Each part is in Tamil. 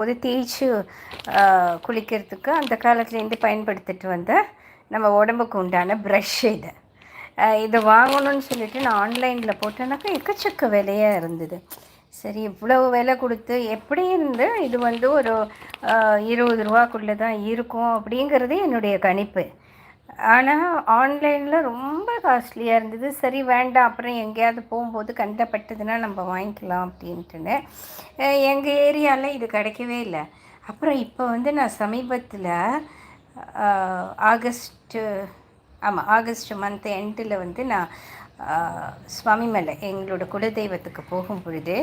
போது தேய்ச்சி குளிக்கிறதுக்கு அந்த காலத்துலேருந்து பயன்படுத்திட்டு வந்த நம்ம உடம்புக்கு உண்டான ப்ரஷ் இது. இதை வாங்கணும்னு சொல்லிட்டு நான் ஆன்லைனில் போட்டேனாக்கா எக்கச்சக்க விலையாக இருந்தது. சரி இவ்வளவு விலை கொடுத்து எப்படி இருந்து இது வந்து ஒரு இருபது ரூபாக்குள்ளே தான் இருக்கும் அப்படிங்கிறது என்னுடைய கணிப்பு. ஆனால் ஆன்லைனில் ரொம்ப காஸ்ட்லியாக இருந்தது. சரி வேண்டாம். அப்புறம் எங்கேயாவது போகும்போது கண்டப்பட்டதுன்னா நம்ம வாங்கிக்கலாம் அப்படின்ட்டுன்னு. எங்கள் ஏரியாவில் இது கிடைக்கவே இல்லை. அப்புறம் இப்போ வந்து நான் சமீபத்தில் ஆகஸ்ட்டு ஆமாம் ஆகஸ்ட் மந்த் எண்டில் வந்து நான் சுவாமிமலை எங்களோட குலதெய்வத்துக்கு போகும் பொழுது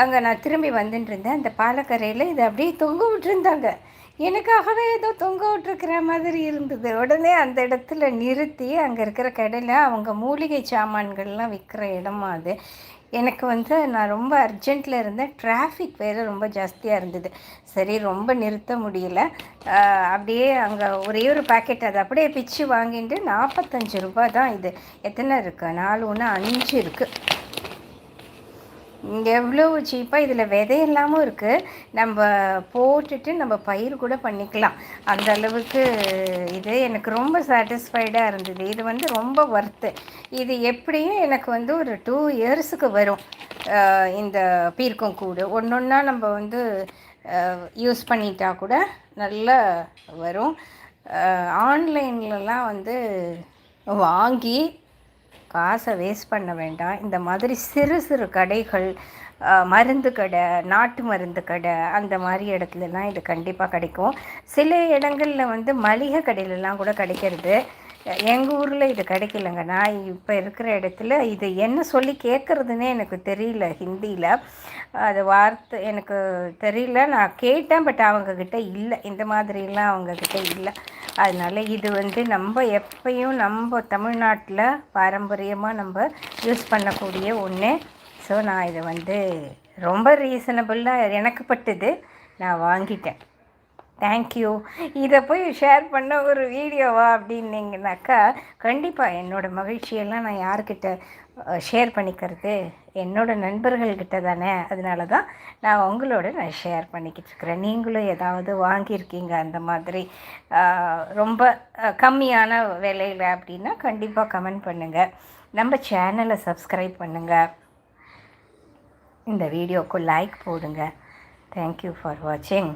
அங்கே நான் திரும்பி வந்துட்டு இருந்தேன். அந்த பாலக்கரையில் இதை அப்படியே தொங்க விட்டுருந்தாங்க. எனக்காகவே ஏதோ தொங்க விட்டுருக்கிற மாதிரி இருந்தது. உடனே அந்த இடத்துல நிறுத்தி அங்கே இருக்கிற கடையில் அவங்க மூலிகை சாமான்கள்லாம் விற்கிற இடமா அது. எனக்கு வந்து நான் ரொம்ப அர்ஜெண்ட்டில் இருந்தேன் டிராஃபிக் வேறு ரொம்ப ஜாஸ்தியாக இருந்தது. சரி ரொம்ப நிறுத்த முடியல. அப்படியே அங்கே ஒரே ஒரு பேக்கெட் அதை அப்படியே பிச்சு வாங்கிட்டு நாற்பத்தஞ்சு ரூபா தான் இது. எத்தனை இருக்குது நாலு ஒன்று அஞ்சு இருக்குது எவ்வளோ சீப்பாக இதில் விதை இல்லாமல் இருக்குது நம்ம போட்டுட்டு நம்ம பயிர் கூட பண்ணிக்கலாம். அந்த அளவுக்கு இது எனக்கு ரொம்ப சாட்டிஸ்ஃபைடாக இருந்தது. இது வந்து ரொம்ப ஒர்த்து இது எப்படியும் எனக்கு வந்து ஒரு டூ இயர்ஸுக்கு வரும். இந்த பீர்க்கம் கூடு. ஒன்று ஒன்றா நம்ம வந்து யூஸ் பண்ணிட்டா கூட நல்லா வரும். ஆன்லைன்லலாம் வந்து வாங்கி காசை வேஸ்ட் பண்ண வேண்டாம். இந்த மாதிரி சிறு சிறு கடைகள் மருந்து கடை நாட்டு மருந்து கடை அந்த மாதிரி இடத்துலலாம் இது கண்டிப்பாக கிடைக்கும். சில இடங்களில் வந்து மளிகை கடையிலலாம் கூட கிடைக்கிறது. எங்கள் ஊரில் இது கிடைக்கலங்க. நான் இப்போ இருக்கிற இடத்துல இது என்ன சொல்லி கேட்குறதுன்னே எனக்கு தெரியல ஹிந்தியில். அது வார்த்தை எனக்கு தெரியல. நான் கேட்டேன் பட் அவங்கக்கிட்ட இல்லை. இந்த மாதிரிலாம் அவங்கக்கிட்ட இல்லை. அதனால் இது வந்து நம்ம எப்பையும் நம்ம தமிழ்நாட்டில் பாரம்பரியமாக நம்ம யூஸ் பண்ணக்கூடிய ஒன்று ஸோ நான் இதை வந்து ரொம்ப ரீசனபிளாக எனக்கு நான் வாங்கிட்டேன். தேங்க்யூ இதை போய் ஷேர் பண்ண ஒரு வீடியோவா அப்படின்னீங்கனாக்கா கண்டிப்பாக என்னோடய மகிழ்ச்சியெல்லாம் நான் யார்கிட்ட ஷேர் பண்ணிக்கிறது என்னோடய நண்பர்கள்கிட்ட தானே. அதனால தான் நான் உங்களோட நான் ஷேர் பண்ணிக்கிட்டு இருக்கிறேன். நீங்களும் ஏதாவது வாங்கியிருக்கீங்க அந்த மாதிரி. ரொம்ப கம்மியான விலையில் அப்படின்னா கண்டிப்பாக கமெண்ட் பண்ணுங்கள் நம்ம சேனலை சப்ஸ்கிரைப் பண்ணுங்கள் இந்த வீடியோக்கு லைக் போடுங்க. தேங்க்யூ ஃபார் வாட்சிங்